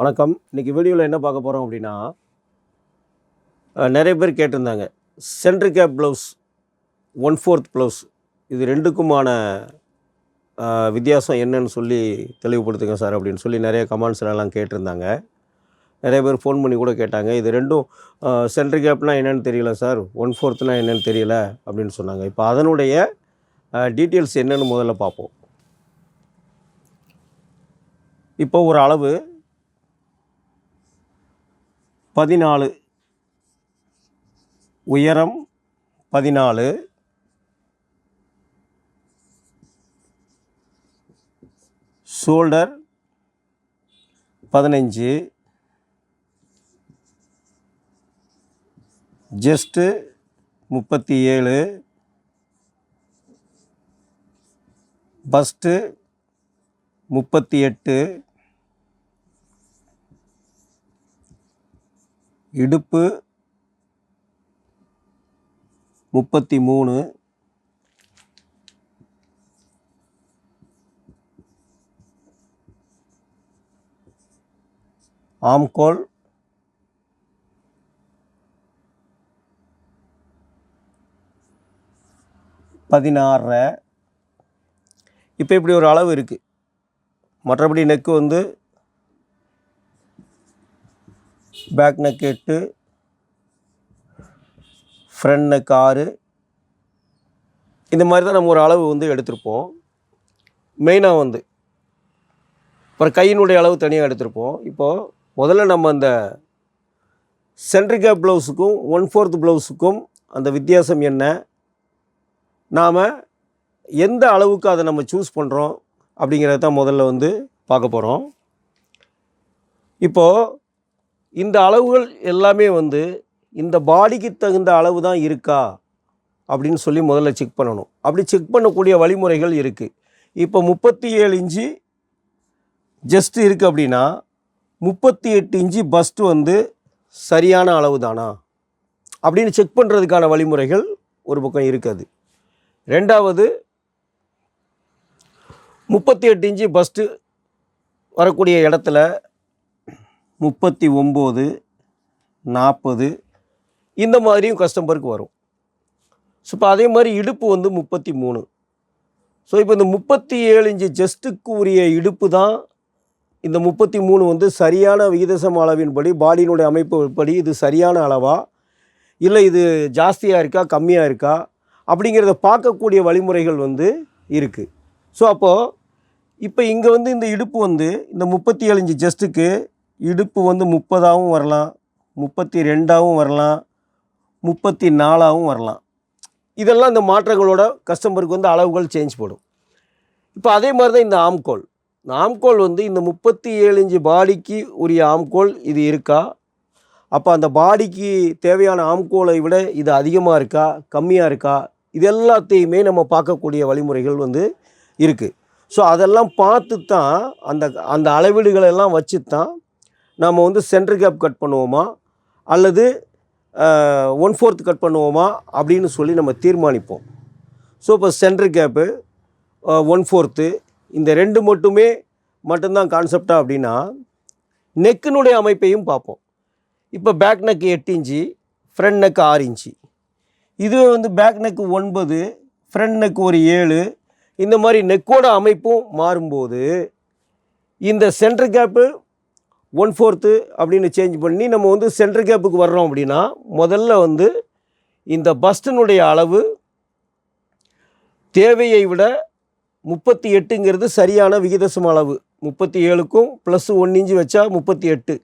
வணக்கம். இன்றைக்கி வீடியோவில் என்ன பார்க்க போகிறோம் அப்படின்னா நிறைய பேர் கேட்டிருந்தாங்க. Centre gap blouse one fourth blouse இது ரெண்டுக்குமான வித்தியாசம் என்னன்னு சொல்லி தெளிவுபடுத்துங்க சார் அப்படின்னு சொல்லி நிறைய கமெண்ட்ஸ்லாம் எல்லாம் கேட்டிருந்தாங்க. நிறைய பேர் ஃபோன் பண்ணி கூட கேட்டாங்க. இது ரெண்டும் சென்ட்ரி கேப்னா என்னன்னு தெரியல சார். ஒன் ஃபோர்த்னா என்னென்னு தெரியல அப்படின்னு சொன்னாங்க. இப்போ அதனுடைய டீட்டெயில்ஸ் என்னென்னு முதல்ல பார்ப்போம். இப்போ ஒரு அளவு பதினாலு. உயரம் பதினாலு. ஷோல்டர் பதினஞ்சு. ஜஸ்ட்டு முப்பத்தி ஏழு பஸ்ட்டு முப்பத்தி எட்டு இடுப்பு முப்பத்தி மூணு ஆம்கோல் பதினாறரை. இப்போ இப்படி ஒரு அளவு இருக்குது மற்றபடி நெக்கு வந்து பேக் நெக் எட்டு ஃப்ரண்ட் நெக் ஆறு இந்த மாதிரி தான் நம்ம ஒரு அளவு வந்து எடுத்திருப்போம். மெயினாக வந்து. அப்புறம் கையினுடைய அளவு தனியாக எடுத்திருப்போம். இப்போது முதல்ல நம்ம அந்த சென்ட்ரிகேப் ப்ளவுஸுக்கும் ஒன் ஃபோர்த் ப்ளவுஸுக்கும் அந்த வித்தியாசம் என்ன? நாம் எந்த அளவுக்கு அதை நம்ம சூஸ் பண்ணுறோம் அப்படிங்கிறத தான் முதல்ல வந்து பார்க்க போகிறோம் இப்போது இந்த அளவுகள் எல்லாமே வந்து இந்த பாடிக்கு தகுந்த அளவு தான் இருக்கா அப்படின்னு சொல்லி முதல்ல செக் பண்ணணும். அப்படி செக் பண்ணக்கூடிய வழிமுறைகள் இருக்குது இப்போ முப்பத்தி ஏழு இன்ச்சு ஜஸ்ட் இருக்குது அப்படின்னா முப்பத்தி எட்டு இன்ச்சு பஸ்ட் வந்து சரியான அளவு தானா? அப்படின்னு செக் பண்ணுறதுக்கான வழிமுறைகள் ஒரு பக்கம் இருக்காது. ரெண்டாவது முப்பத்தி எட்டு இன்ச்சு பஸ்ட்டு வரக்கூடிய இடத்துல முப்பத்தி ஒம்பது நாற்பது இந்த மாதிரியும் கஸ்டமருக்கு வரும். ஸோ இப்போ அதே மாதிரி இடுப்பு வந்து முப்பத்தி மூணு. ஸோ இப்போ இந்த முப்பத்தி ஏழு இன்ச்சு ஜஸ்ட்டுக்கு உரிய இடுப்பு தான் இந்த முப்பத்தி மூணு வந்து சரியான விகிதசம அளவின்படி பாடியினுடைய அமைப்பு படி இது சரியான அளவா? இல்லை இது ஜாஸ்தியாக இருக்கா? கம்மியாக இருக்கா? அப்படிங்கிறத பார்க்கக்கூடிய வழிமுறைகள் வந்து இருக்குது ஸோ அப்போது இப்போ இங்கே வந்து இந்த இடுப்பு வந்து இந்த முப்பத்தி ஏழு இன்ச்சு ஜஸ்ட்டுக்கு இடுப்பு வந்து முப்பதாகவும் வரலாம் முப்பத்தி ரெண்டாகவும் வரலாம் முப்பத்தி நாலாகவும் வரலாம். இதெல்லாம் இந்த மாற்றங்களோட கஸ்டமருக்கு வந்து அளவுகள் சேஞ்ச் போடும். இப்போ அதே மாதிரி தான் இந்த ஆம்கோல். இந்த ஆம்கோல் வந்து இந்த முப்பத்தி ஏழு இன்ச்சு பாடிக்கு உரிய ஆம்கோல் இது இருக்கா? அப்போ அந்த பாடிக்கு தேவையான ஆம்கோலை விட இது அதிகமாக இருக்கா? கம்மியாக இருக்கா? இது எல்லாத்தையுமே நம்ம பார்க்கக்கூடிய வழிமுறைகள் வந்து இருக்குது ஸோ அதெல்லாம் பார்த்து தான் அந்த அந்த அளவீடுகளை எல்லாம் வச்சு தான் நாம் வந்து சென்டர் கேப் கட் பண்ணுவோமா? அல்லது ஒன் ஃபோர்த் கட் பண்ணுவோமா? அப்படின்னு சொல்லி நம்ம தீர்மானிப்போம். ஸோ இப்போ சென்டர் கேப்பு ஒன் ஃபோர்த்து இந்த ரெண்டு மட்டுமே மட்டும்தான் கான்செப்டாக அப்படின்னா நெக்கினுடைய அமைப்பையும் பார்ப்போம். இப்போ பேக் நெக் எட்டு இன்ச்சு ஃப்ரண்ட் நெக் ஆறு இன்ச்சு. இதுவே வந்து பேக் நெக் ஒன்பது ஃப்ரண்ட் நெக் ஒரு ஏழு. இந்த மாதிரி நெக்கோட அமைப்பும் மாறும்போது இந்த சென்டர் கேப்பு ஒன் ஃபோர்த்து அப்படின்னு சேஞ்ச் பண்ணி நம்ம வந்து சென்டர் கேப்புக்கு வர்றோம் அப்படின்னா முதல்ல வந்து இந்த பஸ்டினுடைய அளவு தேவையை விட முப்பத்தி எட்டுங்கிறது சரியான விகிதசம அளவு. முப்பத்தி ஏழுக்கும் ப்ளஸ் ஒன் இன்ச்சு வச்சா முப்பத்தி எட்டு.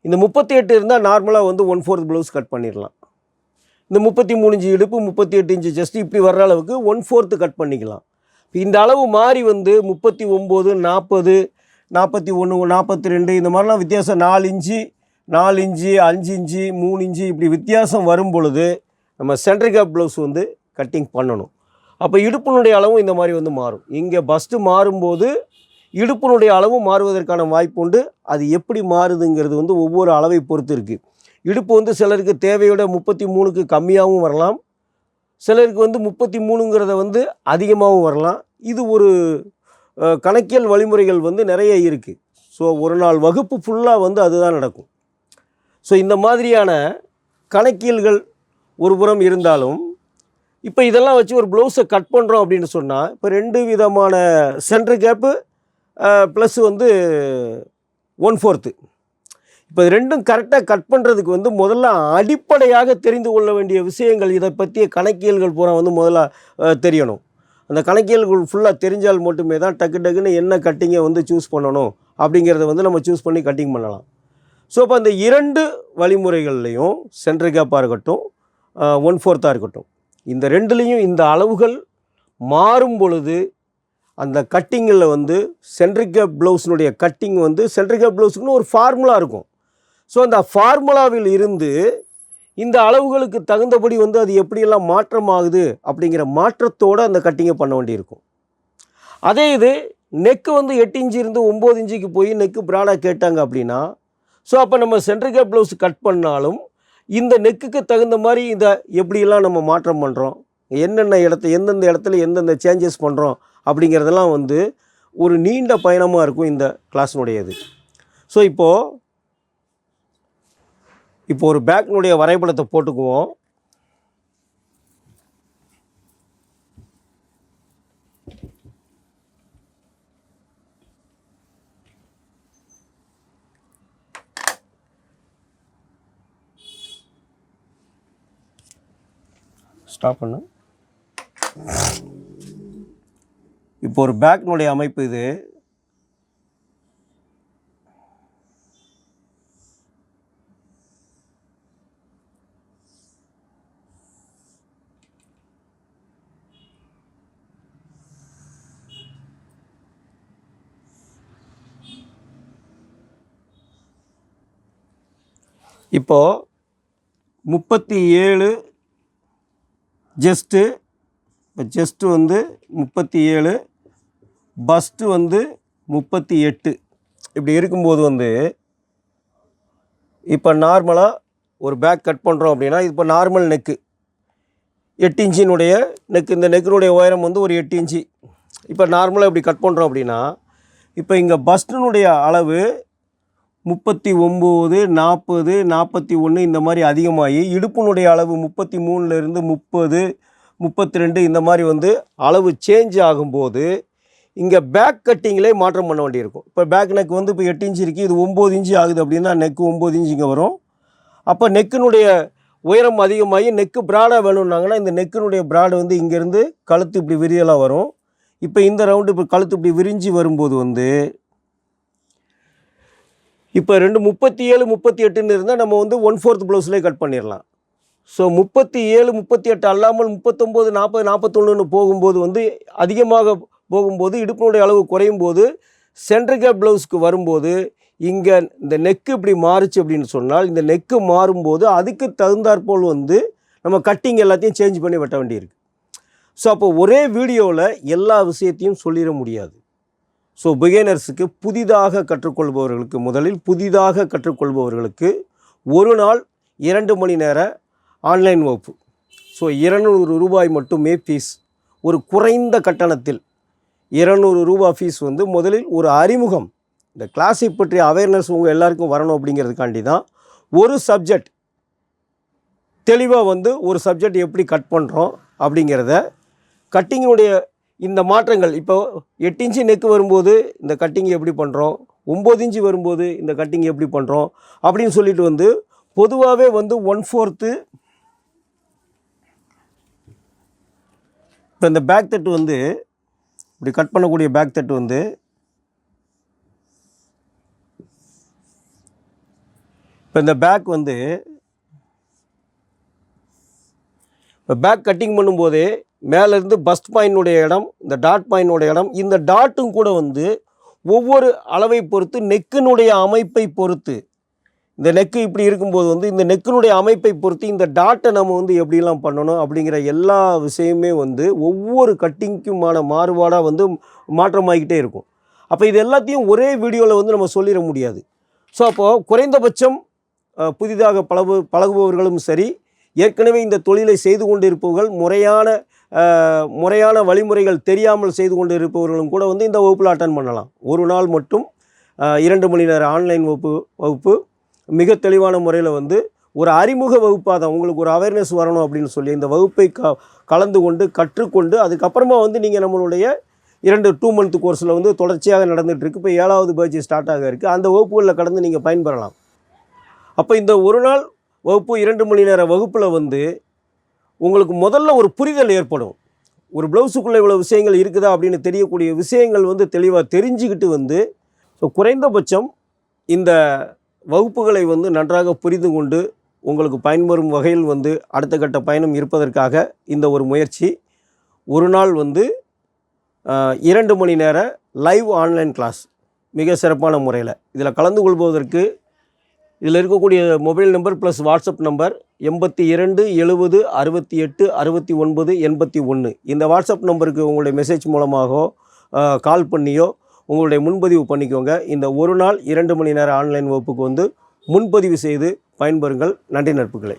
இந்த முப்பத்தி எட்டு இருந்தால் நார்மலாக வந்து ஒன் ஃபோர்த் ப்ளவுஸ் கட் பண்ணிடலாம். இந்த முப்பத்தி மூணு இன்ச்சு இடுப்பு முப்பத்தி எட்டு இன்ச்சு ஜஸ்ட் இப்படி வர்ற அளவுக்கு ஒன் ஃபோர்த்து கட் பண்ணிக்கலாம். இந்த அளவு மாறி வந்து முப்பத்தி ஒம்பது நாற்பது நாற்பத்தி ஒன்று நாற்பத்தி ரெண்டு இந்த மாதிரிலாம் வித்தியாசம். நாலு இன்ச்சு நாலு இன்ச்சு அஞ்சு இன்ச்சு மூணு இன்ச்சு இப்படி வித்தியாசம் வரும் பொழுது நம்ம சென்ட்ரி கேப் ப்ளவுஸ் வந்து கட்டிங் பண்ணணும். அப்போ இடுப்பினுடைய அளவும் இந்த மாதிரி வந்து மாறும். இங்கே பஸ்ட்டு மாறும்போது இடுப்பினுடைய அளவும் மாறுவதற்கான வாய்ப்பு உண்டு. அது எப்படி மாறுதுங்கிறது வந்து ஒவ்வொரு அளவை பொறுத்து இருக்குது இடுப்பு வந்து சிலருக்கு தேவையோட முப்பத்தி மூணுக்கு கம்மியாகவும் வரலாம். சிலருக்கு வந்து முப்பத்தி மூணுங்கிறத வந்து அதிகமாகவும் வரலாம். இது ஒரு கணக்கியல் வழிமுறைகள் வந்து நிறைய இருக்குது ஸோ ஒரு நாள் வகுப்பு ஃபுல்லாக வந்து அதுதான் நடக்கும். ஸோ இந்த மாதிரியான கணக்கியல்கள் ஒரு புறம் இருந்தாலும் இப்போ இதெல்லாம் வச்சு ஒரு ப்ளவுஸை கட் பண்ணுறோம் அப்படின்னு சொன்னால் இப்போ ரெண்டு விதமான சென்டர் கேப்பு ப்ளஸ் வந்து ஒன் ஃபோர்த்து இப்போ இது ரெண்டும் கரெக்டாக கட் பண்ணுறதுக்கு வந்து முதல்ல அடிப்படையாக தெரிந்து கொள்ள வேண்டிய விஷயங்கள் இதை பற்றிய கணக்கியல்கள் பூரா வந்து முதல்ல தெரியணும். அந்த கணக்கியல்கள் ஃபுல்லாக தெரிஞ்சால் மட்டுமே தான் டக்கு டக்குன்னு என்ன கட்டிங்கை வந்து சூஸ் பண்ணணும் அப்படிங்கிறத வந்து நம்ம சூஸ் பண்ணி கட்டிங் பண்ணலாம். ஸோ அப்போ அந்த இரண்டு வழிமுறைகள்லையும் சென்ட்ரு கேப்பாக இருக்கட்டும் ஒன் ஃபோர்த்தாக இருக்கட்டும் இந்த ரெண்டுலேயும் இந்த அளவுகள் மாறும் பொழுது அந்த கட்டிங்கில் வந்து சென்ட்ரிக் கேப் ப்ளவுஸினுடைய கட்டிங் வந்து சென்ட்ரிக் கேப் ப்ளவுஸுக்குன்னு ஒரு ஃபார்முலா இருக்கும். ஸோ அந்த ஃபார்முலாவில் இருந்து இந்த அளவுகளுக்கு தகுந்தபடி வந்து அது எப்படியெல்லாம் மாற்றமாகுது அப்படிங்கிற மாற்றத்தோடு அந்த கட்டிங்கை பண்ண வேண்டியிருக்கும். அதே இது நெக்கு வந்து எட்டு இன்ச்சு இருந்து ஒம்பது இன்ச்சுக்கு போய் நெக்கு ப்ராடாக கேட்டாங்க அப்படின்னா ஸோ அப்போ நம்ம சென்ட்ரிக் கேப் ப்ளவுஸ் கட் பண்ணாலும் இந்த நெக்குக்கு தகுந்த மாதிரி இதை எப்படியெல்லாம் நம்ம மாற்றம் பண்ணுறோம் என்னென்ன இடத்த எந்தெந்த இடத்துல எந்தெந்த சேஞ்சஸ் பண்ணுறோம் அப்படிங்கிறதெல்லாம் வந்து ஒரு நீண்ட பயணமாக இருக்கும் இந்த கிளாஸினுடையது ஸோ இப்போது இப்போ ஒரு பேக்கினுடைய வரைபடத்தை போட்டுக்குவோம். ஸ்டாப் பண்ணு. இப்போ ஒரு பேக்கினுடைய அமைப்பு இது. இப்போது முப்பத்தி ஏழு ஜஸ்ட்டு இப்போ ஜஸ்ட்டு வந்து முப்பத்தி ஏழு பஸ்ட்டு வந்து முப்பத்தி எட்டு. இப்படி இருக்கும்போது வந்து இப்போ நார்மலாக ஒரு பேக் கட் பண்ணுறோம் அப்படின்னா இப்போ நார்மல் நெக்கு எட்டு இன்ச்சினுடைய நெக்கு இந்த நெக்கினுடைய உயரம் வந்து ஒரு எட்டு இன்ச்சு. இப்போ நார்மலாக இப்படி கட் பண்ணுறோம் அப்படின்னா இப்போ இங்கே பஸ்டினுடைய அளவு முப்பத்தி ஒம்பது நாற்பது நாற்பத்தி ஒன்று இந்த மாதிரி அதிகமாகி இடுப்பினுடைய அளவு முப்பத்தி மூணுலேருந்து முப்பது முப்பத்தி ரெண்டு இந்த மாதிரி வந்து அளவு சேஞ்ச் ஆகும்போது இங்கே பேக் கட்டிங்லே மாற்றம் பண்ண வேண்டியிருக்கும். இப்போ பேக் நெக் வந்து இப்போ எட்டு இன்ச்சு இருக்குது இது ஒம்பது இன்ச்சு ஆகுது அப்படின்னா நெக்கு ஒம்பது இன்ச்சு இங்கே வரும். அப்போ நெக்கினுடைய உயரம் அதிகமாகி நெக்கு ப்ராடாக வேணும்னாங்கன்னா இந்த நெக்கினுடைய ப்ராடு வந்து இங்கேருந்து கழுத்து இப்படி விரியலாக வரும். இப்போ இந்த ரவுண்டு இப்போ கழுத்து இப்படி விரிஞ்சு வரும்போது வந்து இப்போ ரெண்டு முப்பத்தி ஏழு முப்பத்தி எட்டுன்னு இருந்தால் நம்ம வந்து ஒன் ஃபோர்த் ப்ளவுஸ்லேயே கட் பண்ணிடலாம் ஸோ முப்பத்தி ஏழு முப்பத்தி எட்டு அல்லாமல் முப்பத்தொம்போது நாற்பது நாற்பத்தொன்றுன்னு போகும்போது வந்து அதிகமாக போகும்போது இடுப்பினுடைய அளவு குறையும் போது சென்டர் கேப் ப்ளவுஸ்க்கு வரும்போது இங்கே இந்த நெக்கு இப்படி மாறுச்சு அப்படின்னு சொன்னால் இந்த நெக்கு மாறும்போது அதுக்கு தகுந்தாற்போல் வந்து நம்ம கட்டிங் எல்லாத்தையும் சேஞ்ச் பண்ணி வெட்ட வேண்டியிருக்கு. ஸோ அப்போ ஒரே வீடியோவில் எல்லா விஷயத்தையும் சொல்லிட முடியாது. ஸோ பிகைனர்ஸுக்கு புதிதாக கற்றுக்கொள்பவர்களுக்கு முதலில் புதிதாக கற்றுக்கொள்பவர்களுக்கு ஒரு நாள் இரண்டு மணி நேர ஆன்லைன் வகுப்பு. ஸோ இருநூறு ரூபாய் மட்டுமே ஃபீஸ் ஒரு குறைந்த கட்டணத்தில் இருநூறு ரூபாய் ஃபீஸ் வந்து முதலில் ஒரு அறிமுகம். இந்த கிளாஸை பற்றிய அவேர்னஸ் உங்கள் எல்லாருக்கும் வரணும் அப்படிங்கிறதுக்காண்டி தான் ஒரு சப்ஜெக்ட் தெளிவாக வந்து ஒரு சப்ஜெக்ட் எப்படி கட் பண்ணுறோம் அப்படிங்கிறத கட்டிங்கினுடைய இந்த மாற்றங்கள் இப்போ எட்டு இன்ச்சு நெக்கு வரும்போது இந்த கட்டிங் எப்படி பண்ணுறோம் ஒம்பது இன்ச்சு வரும்போது இந்த கட்டிங் எப்படி பண்ணுறோம் அப்படின்னு சொல்லிட்டு வந்து பொதுவாகவே வந்து ஒன் ஃபோர்த்து இப்போ இந்த பேக் தட்டு வந்து இப்படி கட் பண்ணக்கூடிய பேக் தட்டு வந்து இப்போ இந்த பேக் வந்து இப்போ பேக் கட்டிங் பண்ணும்போதே மேலேருந்து பஸ்ட் பாயிண்டினுடைய இடம் இந்த டாட் பாயினுடைய இடம் இந்த டாட்டும் கூட வந்து ஒவ்வொரு அளவை பொறுத்து நெக்கினுடைய அமைப்பை பொறுத்து இந்த நெக்கு இப்படி இருக்கும்போது வந்து இந்த நெக்கினுடைய அமைப்பை பொறுத்து இந்த டாட்டை நம்ம வந்து எப்படிலாம் பண்ணணும் அப்படிங்கிற எல்லா விஷயமே வந்து ஒவ்வொரு கட்டிங்க்குமான மாறுபாடாக வந்து மாற்றமாகிக்கிட்டே இருக்கும். அப்போ இது எல்லாத்தையும் ஒரே வீடியோவில் வந்து நம்ம சொல்லிட முடியாது. ஸோ அப்போது குறைந்தபட்சம் புதிதாக பழகு பழகுபவர்களும் சரி ஏற்கனவே இந்த தொழிலை செய்து கொண்டிருப்பவர்கள் முறையான முறையான வழிமுறைகள் தெரியாமல் செய்து கொண்டு இருப்பவர்களும் கூட வந்து இந்த வகுப்பில் அட்டன் பண்ணலாம். ஒரு நாள் மட்டும் இரண்டு மணி நேர ஆன்லைன் வகுப்பு வகுப்பு மிக தெளிவான முறையில் வந்து ஒரு அறிமுக வகுப்பாக தான் உங்களுக்கு ஒரு அவேர்னஸ் வரணும் அப்படின்னு சொல்லி இந்த வகுப்பை க கலந்து கொண்டு கற்றுக்கொண்டு அதுக்கப்புறமா வந்து நீங்கள் நம்மளுடைய இரண்டு டூ மந்த் கோர்ஸில் வந்து தொடர்ச்சியாக நடந்துகிட்ருக்கு இப்போ ஏழாவது பேட்ச் ஸ்டார்ட் ஆக இருக்குது அந்த வகுப்புகளில் கடந்து நீங்கள் பயன்பெறலாம். அப்போ இந்த ஒரு நாள் வகுப்பு இரண்டு மணி நேர வகுப்பில் வந்து உங்களுக்கு முதல்ல ஒரு புரிதல் ஏற்படும். ஒரு ப்ளவுஸுக்குள்ளே இவ்வளோ விஷயங்கள் இருக்குதா அப்படின்னு தெரியக்கூடிய விஷயங்கள் வந்து தெளிவாக தெரிஞ்சுக்கிட்டு வந்து ஸோ குறைந்தபட்சம் இந்த வகுப்புகளை வந்து நன்றாக புரிந்து கொண்டு உங்களுக்கு பயன்பெறும் வகையில் வந்து அடுத்த கட்ட பயணம் இருப்பதற்காக இந்த ஒரு முயற்சி. ஒரு நாள் வந்து இரண்டு மணி நேர லைவ் ஆன்லைன் கிளாஸ். மிக சிறப்பான முறையில். இதில் கலந்து கொள்வதற்கு இதில் இருக்கக்கூடிய mobile number plus WhatsApp number எண்பத்தி இரண்டு எழுபது அறுபத்தி எட்டு அறுபத்தி ஒன்பது எண்பத்தி ஒன்று. இந்த வாட்ஸ்அப் நம்பருக்கு உங்களுடைய மெசேஜ் மூலமாகவோ கால் பண்ணியோ உங்களுடைய முன்பதிவு பண்ணிக்கோங்க. இந்த ஒரு நாள் இரண்டு மணி நேரம் ஆன்லைன் வகுப்புக்கு வந்து முன்பதிவு செய்து பயன்பெறுங்கள். நன்றி நட்புகளை.